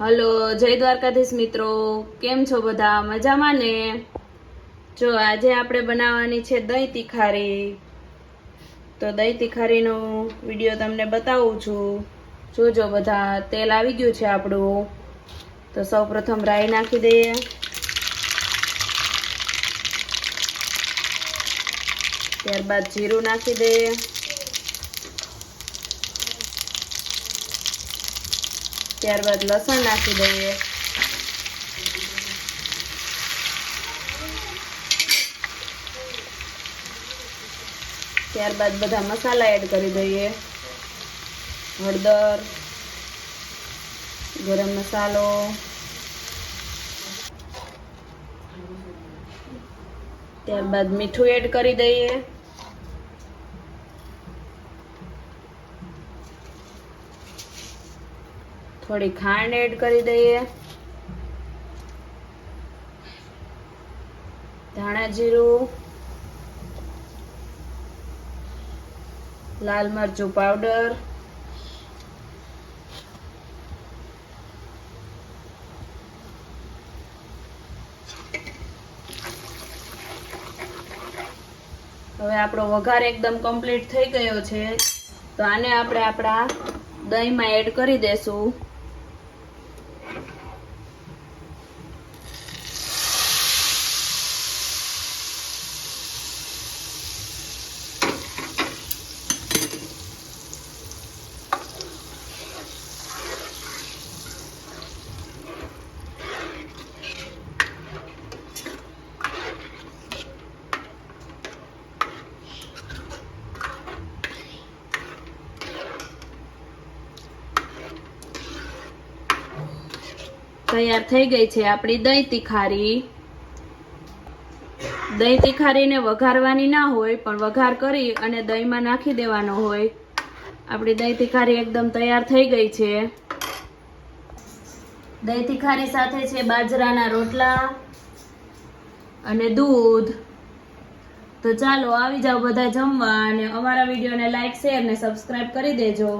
Hello, જય દ્વારકાધીશ મિત્રો. કેમ છો બધા? મજામાં ને? જો, આજે આપણે બનાવવાની છે દહીં તિખારી. તો દહીં તિખારીનો વીડિયો તમને બતાવું છું. જોજો બધા, તેલ આવી ગયું છે આપણું. તો સૌ પ્રથમ રાઈ નાખી દઈએ. ત્યારબાદ જીરું નાખી દઈએ. ત્યારબાદ લસણ નાખી દઈએ. ત્યારબાદ બધા મસાલા એડ કરી દઈએ. હળદર, ગરમ મસાલો. ત્યારબાદ મીઠું એડ કરી દઈએ. થોડી ખાંડ એડ કરી દઈએ. ધાણા જીરું. લાલ મરચું પાવડર હવે આપણો વઘાર એકદમ કમ્પ્લીટ થઈ ગયો છે. તો આને આપણે આપણા દહીંમાં એડ કરી દેશું. તૈયાર થઈ ગઈ છે આપણી દહીં તિખારી. દહીં તીખારીને વઘારવાની ના હોય, પણ વઘાર કરી અને દહીંમાં નાખી દેવાનો હોય. આપણી દહીં તીખારી એકદમ તૈયાર થઈ ગઈ છે. દહીં તીખારી સાથે છે બાજરાના રોટલા અને દૂધ. તો ચાલો, આવી જાઓ બધા જમવા અને અમારા વિડીયોને લાઈક શેર ને સબસ્ક્રાઈબ કરી દેજો.